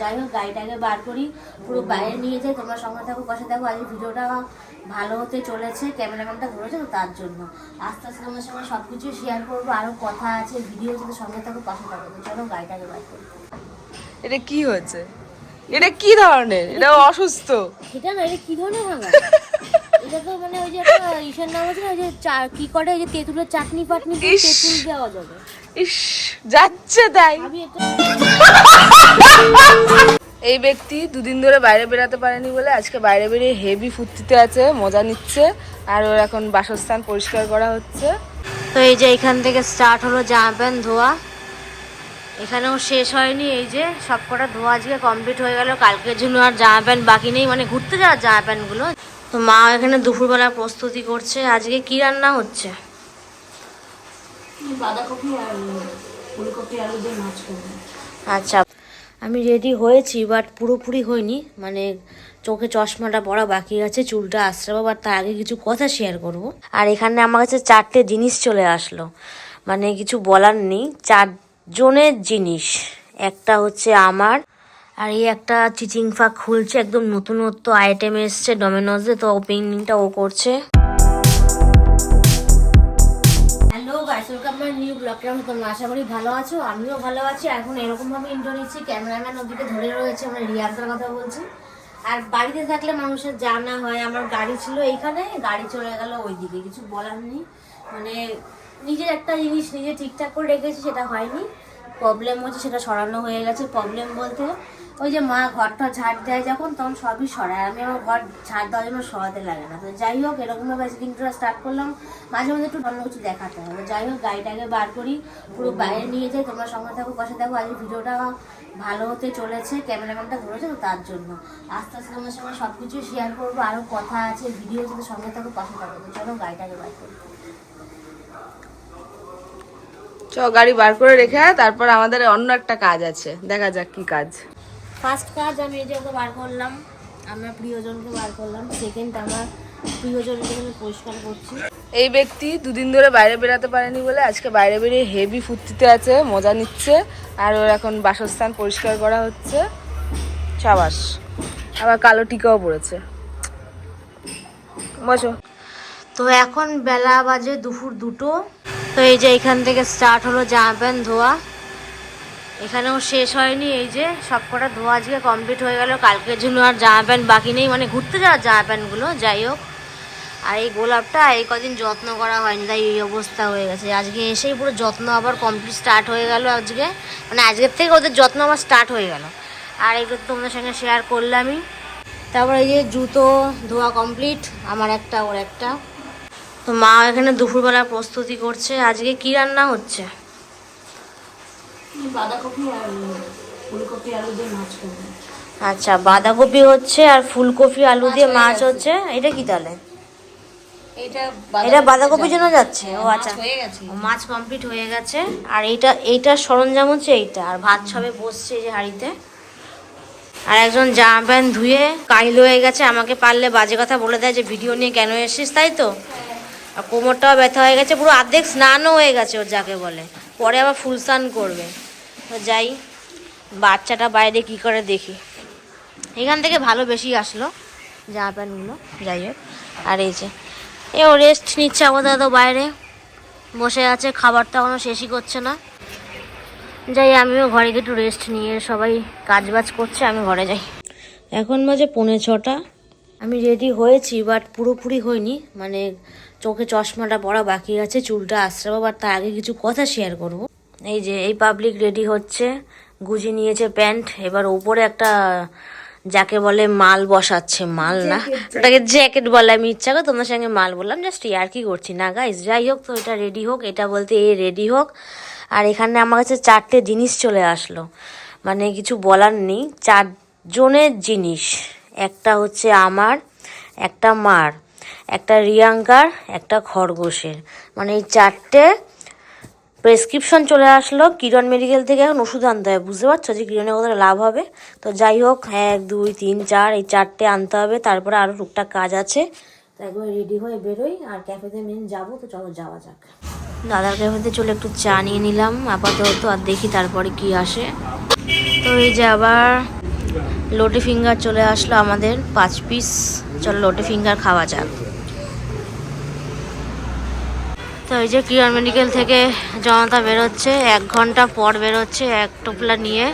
যাই হোক গাড়িটাকে বার করি পুরো বাইরে নিয়ে যাই তোমরা সঙ্গে থাকো পাশে থাকো আজ ভিডিওটা ভালো হতে চলেছে ক্যামেরাম্যানটা ধরেছে তো তার জন্য। আস্তে আস্তে তোমার সঙ্গে সব কিছু শেয়ার করব আরও কথা আছে ভিডিও যদি সঙ্গে থাকো পাশে থাকো তো চলো গাড়িটাকে বার করি। এটা কি হয়েছে? এটা কি ধরনের? এটা অসুস্থ। এটা না এটা কি ধরনের ভাঙা? এটা তো মানে ওই যে একটা ইসের নাম আছে না ওই যে কি করে ওই যে তেঁতুলের চাটনি ফাটনি। তেঁতুল দেওয়া যাবে। ইস যাচ্ছে তাই। আমি এই ব্যক্তি দুদিন ধরে বাইরে বেরাতে পারেনি বলে আজকে বাইরে বেরিয়ে হেভি ফুর্তিতে আছে মজা নিচ্ছে আর ওর এখন বাসস্থান পরিষ্কার করা হচ্ছে। তো এই যে এখান থেকে স্টার্ট হলো জামা প্যান্ট ধোয়া। এখানেও শেষ হয়নি এই যে সব কটা ধোয়া আজকে কমপ্লিট হয়ে গেল। কালকের জন্য আর জামা প্যান্ট বাকি নেই মানে ঘুরতে যাওয়ার জামা প্যান্টগুলো। তো মা এখানে দুপুরবেলা প্রস্তুতি করছে আজকে কি রান্না হচ্ছে? বাঁধাকপি আর ফুলকপি আলু দিয়ে মাছ আচ্ছা। আমি রেডি হয়েছি বাট পুরোপুরি হয়নি। মানে চোখে চশমাটা পরা বাকি আছে, চুলটা আশ্রাবো বাট তার আগে কিছু কথা শেয়ার করব। আর এখানে আমার কাছে চারটে জিনিস চলে আসলো। মানে কিছু বলার নেই। চারজনের জিনিস। একটা হচ্ছে আমার, আর এই একটা চিচিং ফাঁক খুলছে, একদম নতুনত্ব আইটেম এসছে ডোমিনোজে তো ওপেনিংটা ও করছে। Guys welcome my new blog কেমন তোমরা? আশা করি ভালো আছো, আমিও ভালো আছি। এখন এরকম ভাবে ইন্টো নিচ্ছি। ক্যামেরাম্যান ওদিকে ধরে রয়েছে, আমরা রিয়াজের কথা বলছি। আর বাড়িতে থাকলে মানুষের জানা হয়, আমার গাড়ি ছিল এইখানে, গাড়ি চলে গেল ওইদিকে। কিছু বলার নেই। মানে নিজের একটা জিনিস নিজে ঠিকঠাক করে রেখেছি, সেটা হয়নি। প্রবলেম হচ্ছে সেটা সরানো হয়ে গেছে। প্রবলেম বলতে ওই যে মা ঘরটা ঝাড় দেয় যখন, তখন সবই সরায়। আমি আমার ঘর ঝাড় দেওয়ার জন্য সরাতে লাগে না। তো যাই হোক এরকমভাবে আজকে ইন্ট্রোটা স্টার্ট করলাম। মাঝে মাঝে একটু অন্য কিছু দেখাতে হবে। যাই হোক, গাড়িটাকে বার করি, পুরো বাইরে নিয়ে যাই। তোমরা সঙ্গে থাকো, পাশে থাকো। আজ ভিডিওটা ভালো হতে চলেছে, ক্যামেরাম্যানটা ধরেছে তো তার জন্য। আস্তে আস্তে তোমার সঙ্গে সব কিছু শেয়ার করব। আরও কথা আছে ভিডিও যদি সঙ্গে থাকো, পাশে থাকো। তো চলো, গাড়িটাকে বার করি। চ, গাড়ি বার করে রেখে তারপর আমাদের অন্য একটা কাজ আছে। দেখা যাক কি কাজ। ফার্স্ট কাজ আমি এই যে ওকে বার করলাম আমার প্রিয়জনকে বার করলাম। সেকেন্ড আমার প্রিয়জনকে আমি পরিষ্কার করছি। এই ব্যক্তি দুদিন ধরে বাইরে বেরাতে পারেনি বলে আজকে বাইরে বেরিয়ে হেভি ফুর্তিতে আছে মজা নিচ্ছে আর ওর এখন বাসস্থান পরিষ্কার করা হচ্ছে। সাবাস। আবার কালো টিকাও পড়েছে। বসো। তো এখন বেলা বাজে দুপুর দুটো। তো এই যে এখান থেকে স্টার্ট হলো জামা প্যান্ট ধোয়া। এখানেও শেষ হয়নি, এই যে সব কটা ধোয়া আজকে কমপ্লিট হয়ে গেল। কালকের জন্য আর জামা প্যান্ট বাকি নেই মানে ঘুরতে যাওয়ার জামা প্যান্টগুলো, যাই হোক। আর এই গোলাপটা এই কদিন যত্ন করা হয়নি, তাই এই অবস্থা হয়ে গেছে। আজকে এসেই পুরো যত্ন আবার কমপ্লিট স্টার্ট হয়ে গেল আজকে। মানে আজকের থেকে ওদের যত্ন আবার স্টার্ট হয়ে গেল। আর এগুলো তোমাদের সঙ্গে শেয়ার করলামই। তারপর এই যে জুতো, ধোয়া কমপ্লিট আমার একটা, ওর একটা। তো মা এখানে দুপুরবেলা প্রস্তুতি করছে, আজকে কি রান্না হচ্ছে? বাঁধাকপি আর ফুলকপি আলু দিয়ে মাছ করব। আচ্ছা বাঁধাকপি হচ্ছে আর ফুলকপি আলু দিয়ে মাছ হচ্ছে এটা কি তাহলে? এটা বাঁধাকপির জন্য যাচ্ছে? ও আচ্ছা। হয়ে ও, মাছ কমপ্লিট হয়ে গেছে। আর এইটা এইটার সরঞ্জাম হচ্ছে এইটা আর ভাত সবে বসছে এই যে হাঁড়িতে। আর একজন জামা প্যান্ট ধুয়ে কাইল হয়ে গেছে আমাকে পারলে বাজে কথা বলে দেয় যে ভিডিও নিয়ে কেন এসেছিস তাই তো? আর কোমরটাও ব্যথা হয়ে গেছে পুরো অর্ধেক স্নানও হয়ে গেছে ওর যাকে বলে। পরে আবার ফুল স্নান করবে। যাই, বাচ্চাটা বাইরে কি করে দেখি। এখান থেকে ভালো বেশি আসলো জামা প্যান্টগুলো যাই হোক। আর এই যে এও রেস্ট নিচ্ছে আপাতত বাইরে। বসে আছে খাবারটা এখনও শেষই করছে না। যাই, আমিও ঘরে গিয়ে একটু রেস্ট নিয়ে সবাই কাজ বাজ করছে, আমি ঘরে যাই। এখন বাজে পৌনে ছটা। আমি রেডি হয়েছি বাট পুরোপুরি হয়নি। মানে চোখে চশমাটা পরা বাকি আছে, চুলটা আশ্রাবো বাট তার আগে কিছু কথা শেয়ার করব। এই যে এই পাবলিক রেডি হচ্ছে গুজি নিয়েছে প্যান্ট এবার উপরে একটা যাকে বলে মাল বসাচ্ছে মাল না? ওটাকে জ্যাকেট বলে আমি ইচ্ছা করে তোমার সঙ্গে মাল বললাম জাস্ট ইয়ার কি করছি? না গাইস যাই হোক তো এটা রেডি হোক এটা বলতে এ রেডি হোক। আর এখানে আমার কাছে চারটে জিনিস চলে আসলো। মানে কিছু বলার নেই চারজনের জিনিস। একটা হচ্ছে আমার একটা মার একটা রিয়াঙ্কার একটা খরগোশের। মানে এই চারটে প্রেসক্রিপশন চলে আসলো। কিরণ মেডিকেল থেকে এখন ওষুধ আনতে হবে, বুঝতে পারছ? যে কিরণের কতটা লাভ হবে। তো যাই হোক, এক, দুই, তিন, চার, এই চারটে আনতে হবে। তারপরে আরও টুকটাক কাজ আছে। একবার রেডি হয়ে বেরোই। আর ক্যাফেতে মেন যাব, তো চলো যাওয়া যাক। দাদার ক্যাফেতে চলে একটু চা নিয়ে নিলাম। আপাতত আর দেখি তারপরে কি আসে। তো এই যে আবার লোটে ফিঙ্গার চলে আসলো আমাদের, পাঁচ পিস চলো লোটে ফিঙ্গার খাওয়া যাক। তো এই যে কিরণ মেডিকেল থেকে জনতা বেরোচ্ছে এক ঘণ্টা পর বেরোচ্ছে এক টোপলা নিয়ে।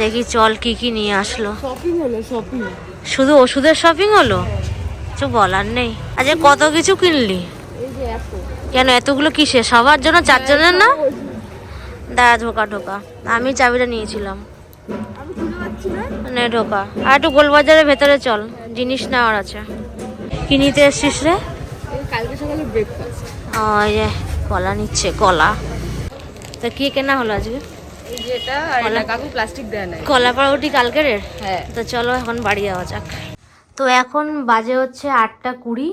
দেখি চল কি কি নিয়ে আসলো। শপিং হলো শপিং শুধু ওষুধের শপিং হলো? কিছু বলার নেই। আচ্ছা কত কিছু কিনলি? কেন এতগুলো কিসে সবার জন্য চারজনের না? দাঁড়া ঢোকা ঢোকা আমি চাবিটা নিয়েছিলাম। না। ঢোকা আর একটু গোলবাজারের ভেতরে চল। জিনিস নেওয়ার আছে। কি নিতে এসছিস রে? কালকে সকালে ব্রেকফাস্ট কলা নিচ্ছে কলা। তা কি কেনা হলো আজকে? যেটা কাকু প্লাস্টিক দেয় নাই। কলা পাউরুটি কালকের হ্যাঁ। তো চলো এখন বাড়ি যাওয়া যাক। তো এখন বাজে হচ্ছে আটটা কুড়ি।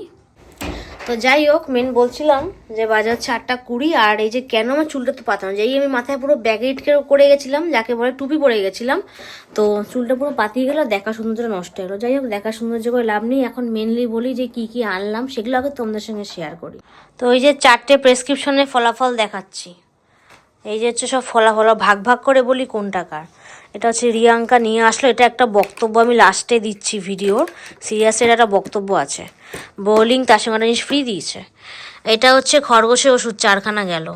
তো যাই হোক মেন বলছিলাম যে বাজে হচ্ছে আটটা কুড়ি, আর এই যে কেন আমার চুলটা তো পাতানো যেই আমি মাথায় পুরো ব্যাগেট করে গেছিলাম, যাকে বলে টুপি পরে গেছিলাম, তো চুলটা পুরো পাতিয়ে গেল দেখা সৌন্দর্য নষ্ট গেলো। যাই হোক দেখা সৌন্দর্য করে লাভ নেই। এখন মেনলি বলি যে কি কি আনলাম, সেগুলো আগে তোমাদের সঙ্গে শেয়ার করি। তো এই যে চারটে প্রেসক্রিপশনের ফলাফল দেখাচ্ছি। এই যে হচ্ছে সব ফলাফল, ভাগ ভাগ করে বলি কোনটা কার। এটা হচ্ছে রিয়াঙ্কা নিয়ে আসলো। এটা একটা বক্তব্য, আমি লাস্টে দিচ্ছি ভিডিওর সিরিয়াসের একটা বক্তব্য আছে। বোলিং তার সঙ্গে জিনিস ফ্রি দিয়েছে। এটা হচ্ছে খরগোশের ওষুধ, চারখানা গেল।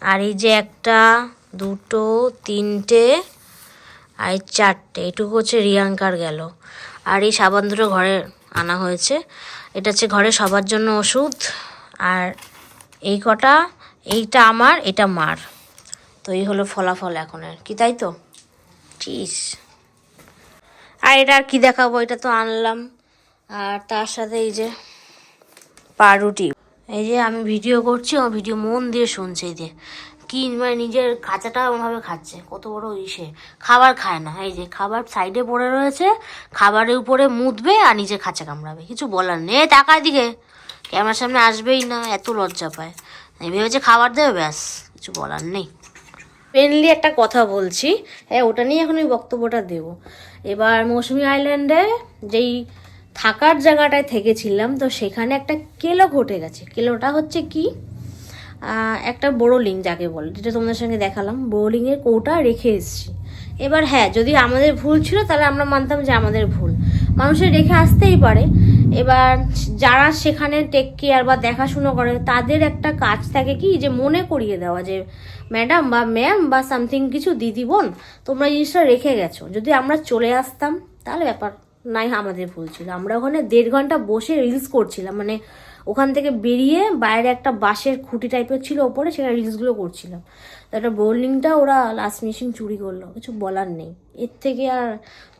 আর এই যে একটা, দুটো, তিনটে, আর এই চারটে, এটুকু হচ্ছে রিয়াঙ্কার গেল। আর এই সাবান দুটো ঘরে আনা হয়েছে। এটা হচ্ছে ঘরে সবার জন্য ওষুধ। আর এই কটা, এইটা আমার, এটা মার। তো এই হলো ফলাফল এখনের। কি তাই তো? চিস আর এটা আর কি দেখাবো? এটা তো আনলাম। আর তার সাথে এই যে পাউরুটি। এই যে আমি ভিডিও করছি, আমার ভিডিও মন দিয়ে শুনছে এই যে। কি মানে নিজের খাঁচাটা ওভাবে খাচ্ছে, কত বড় ইসে। খাবার খায় না, এই যে খাবার সাইডে পড়ে রয়েছে, খাবারের উপরে মুতবে আর নিজে খাঁচা কামড়াবে। কিছু বলার নেই। টাকার দিকে। ক্যামেরার সামনে আসবেই না, এত লজ্জা পায়। ভেবেছে খাবার দেবে, ব্যাস, কিছু বলার নেই। মেনলি একটা কথা বলছি। হ্যাঁ ওটা নিয়ে এখন আমি বক্তব্যটা দেব। এবার মৌসুমি আইল্যান্ডে যেই থাকার জায়গাটায় থেকেছিলাম, তো সেখানে একটা কেলো ঘটে গেছে। কেলোটা হচ্ছে কি? একটা বোরোলিং যাকে বলে, যেটা তোমাদের সঙ্গে দেখালাম। বোরোলিংয়ের কৌটা রেখে এসেছি। এবার হ্যাঁ যদি আমাদের ভুল ছিল, তাহলে আমরা মানতাম যে আমাদের ভুল। মানুষের রেখে আসতেই পারে। এবার যারা সেখানে টেক কেয়ার বা দেখাশুনো করে, তাদের একটা কাজ থাকে কি যে মনে করিয়ে দেওয়া যে ম্যাডাম বা ম্যাম বা সামথিং কিছু দিদি বোন, তোমরা জিনিসটা রেখে গেছো। যদি আমরা চলে আসতাম, তাহলে ব্যাপার নাই, আমাদের ভুল ছিল। আমরা ওখানে দেড় ঘণ্টা বসে রিলস করছিলাম। মানে ওখান থেকে বেরিয়ে বাইরে একটা বাঁশের খুঁটি টাইপের ছিল ওপরে সেখানে রিলসগুলো করছিলাম। তো একটা বোলিংটা ওরা লাস্ট মেশিন চুরি করল, কিছু বলার নেই। এর থেকে আর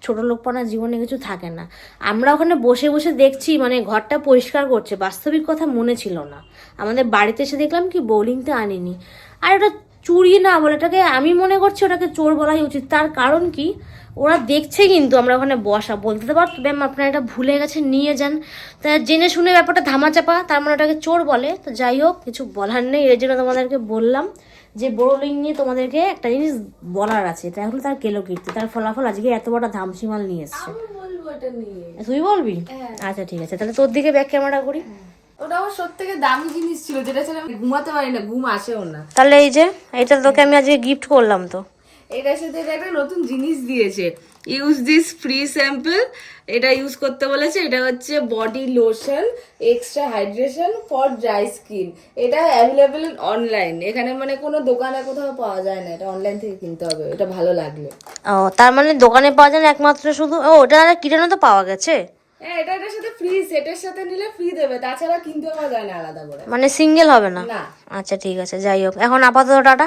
ছোট লোকপানা জীবনে কিছু থাকে না। আমরা ওখানে বসে বসে দেখছি মানে ঘরটা পরিষ্কার করছে, বাস্তবিক কথা মনে ছিল না। আমাদের বাড়িতে এসে দেখলাম কি বোলিংটা আনিনি। আর ওটা চুরি না বলে এটাকে আমি মনে করছি ওটাকে চোর বলাই উচিত। তার কারণ কি? ওরা দেখছে কিন্তু আমরা ওখানে বসা। বলতে পারতো ম্যাম আপনারা এটা ভুলে গেছে নিয়ে যান। তা জেনে শুনে ব্যাপারটা ধামাচাপা তার মানে ওটাকে চোর বলে। তো যাই হোক কিছু বলার নেই এর জন্য তোমাদেরকে বললাম যে বোরোলিং নিয়ে তোমাদেরকে একটা জিনিস বলার আছে। এটা হলো তার কেলো কীর্তি তার ফলাফল আজকে এত বড় ধামসিমাল নিয়ে এসছে। তুই বলবি? আচ্ছা ঠিক আছে তাহলে তোর দিকে ব্যাক ক্যামেরা করি। ওটা আমার সব থেকে দামি জিনিস ছিল যেটা ছাড়া আমি ঘুমাতে পারি না ঘুম আসেও না। তাহলে এই যে এটা তোকে আমি আজকে গিফট করলাম তো। এটার সাথে এটা একটা নতুন জিনিস দিয়েছে। ইউজ দিস ফ্রি স্যাম্পল এটা ইউজ করতে বলেছে এটা হচ্ছে body lotion extra hydration for dry skin এটা অ্যাভেলেবেল অনলাইন এখানে মানে কোনো দোকানে কোথাও পাওয়া যায় না এটা অনলাইন থেকে কিনতে হবে এটা ভালো লাগলে। ও তার মানে দোকানে পাওয়া যায় না একমাত্র শুধু ও ওটা আর কিটানো তো পাওয়া গেছে? হ্যাঁ এটা এটার সাথে ফ্রি সেটের সাথে নিলে ফ্রি দেবে তাছাড়া কিনতে পাওয়া যায় না আলাদা করে। মানে সিঙ্গেল হবে না? না। আচ্ছা ঠিক আছে যাই হোক। এখন আপাতত টাটা।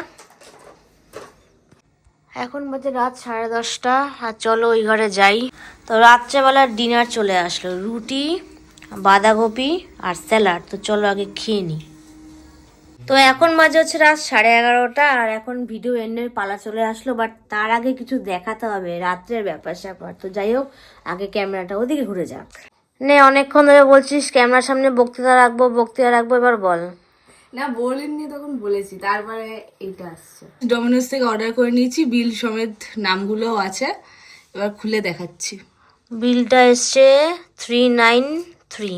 এখন বাজে রাত সাড়ে দশটা, আর চলো ওই ঘরে যাই। তো রাত্রেবেলার ডিনার চলে আসলো, রুটি, বাঁধাকপি আর স্যালাড তো চলো আগে খেয়ে নিই তো এখন মাঝে হচ্ছে রাত সাড়ে এগারোটা, আর এখন ভিডিও এন্ডের পালা চলে আসলো বাট তার আগে কিছু দেখাতে হবে, রাত্রের ব্যাপার স্যাপার। তো যাই হোক, আগে ক্যামেরাটা ওদিকে ঘুরে যাক। নে, অনেকক্ষণ ধরে বলছিস ক্যামেরার সামনে বক্তৃতা রাখব বক্তৃতা রাখব, এবার বল। না বলেননি তখন বলেছি তারপরে এটা আসছে। ডমিনোস থেকে অর্ডার করে নিয়েছি বিল সমেত নামগুলোও আছে এবার খুলে দেখাচ্ছি। বিলটা এসছে থ্রি নাইন থ্রি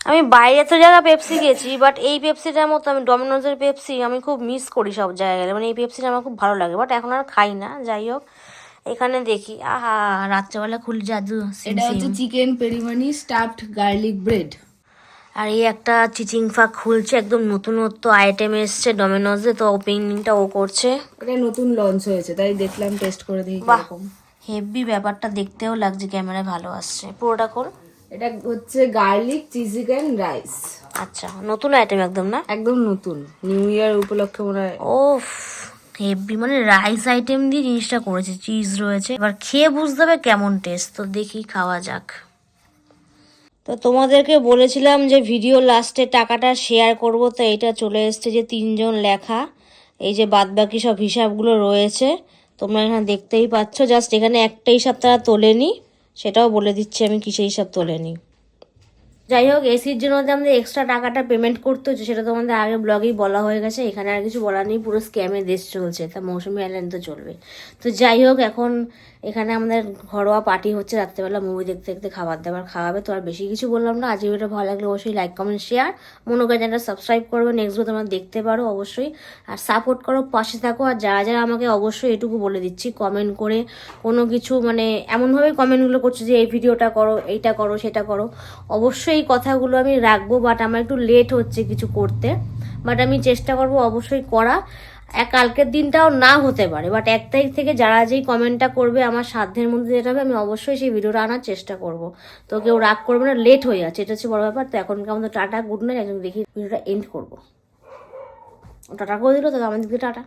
আমি বাইরে তো জায়গা পেপসি গেছি বাট এই পেপসিটার মতো আমি ডমিনোজের পেপসি আমি খুব মিস করি সব জায়গায়। গেলে মানে এই পেপসিটা আমার খুব ভালো লাগে বাট এখন আর খাই না যাই হোক। এখানে দেখি আহা রাত্রেবেলা খুলে জাদু এটা হচ্ছে chicken pepperoni stuffed garlic bread আর এই একটা চিচিং ফাক খুলছে একদম নতুনত্ব আইটেম এসছে ডমিনোজে তো ওপেনিংটা ও করছে। এটা নতুন লঞ্চ হয়েছে তাই দেখলাম টেস্ট করে দেখি বাহ! কীরকম। হেভি ব্যাপারটা দেখতেও লাগছে ক্যামেরায় ভালো আসছে। পুরোটা কর এটা হচ্ছে গার্লিক চিকেন রাইস আচ্ছা নতুন আইটেম একদম না? একদম নতুন। নিউ ইয়ার উপলক্ষে মনে হয়। ও হেভি মানে রাইস আইটেম দিয়ে জিনিসটা করেছে চিজ রয়েছে। এবার খেয়ে বুঝতে হবে কেমন টেস্ট তো দেখি খাওয়া যাক। তো তোমাদেরকে বলেছিলাম যে ভিডিও লাস্টে টাকাটা শেয়ার করব, তো এটা চলে এসছে যে তিনজন লেখা। এই যে বাদবাকি সব হিসাবগুলো রয়েছে, তোমরা এখানে দেখতেই পাচ্ছ। জাস্ট এখানে একটা হিসাব তারা তোলেনি, সেটাও বলে দিচ্ছি আমি কিসে হিসাব তোলেনি। যাই হোক এসির জন্য যে আমাদের এক্সট্রা টাকাটা পেমেন্ট করতে হচ্ছে, সেটা তো আমাদের আগে ব্লগেই বলা হয়ে গেছে। এখানে আর কিছু বলার নেই, পুরো স্ক্যামে দেশ চলছে, তা মৌসুমি আইল্যান্ড তো চলবে। তো যাই হোক, এখন এখানে আমাদের ঘরোয়া পার্টি হচ্ছে রাত্রেবেলা মুভি দেখতে দেখতে খাবার দাবার খাওয়াবে, তো আর বেশি কিছু বললাম না। আজ ভিডিওটা ভালো লাগলে অবশ্যই লাইক কমেন্ট শেয়ার মনে চ্যানেলটা সাবস্ক্রাইব করবে নেক্সট ভিডিও তোমরা দেখতে পারো অবশ্যই। আর সাপোর্ট করো, পাশে থাকো, আর যারা যারা আমাকে অবশ্যই এটুকু বলে দিচ্ছি কমেন্ট করে কোনো কিছু মানে এমনভাবে কমেন্টগুলো করছ যে এই ভিডিওটা করো, এইটা করো, সেটা করো। অবশ্যই এই কথাগুলো আমি রাখব বাট আমার একটু লেট হচ্ছে কিছু করতে। বাট আমি চেষ্টা করব অবশ্যই করা। কালকের দিনটাও না হতে পারে বাট এক তারিখ থেকে যারা যেই কমেন্টটা করবে, আমার সাধ্যের মধ্যে যেটা হবে, আমি অবশ্যই সেই ভিডিওটা আনার চেষ্টা করব। তো কেউ রাগ করবে না লেট হয়ে যাচ্ছে, এটা হচ্ছে বড় ব্যাপার। তো এখন কেমন টাটা গুড নাইট একজন দেখি ভিডিওটা এন্ড করব। টাটা করে দিল, তো আমাদের দিকে টাটা।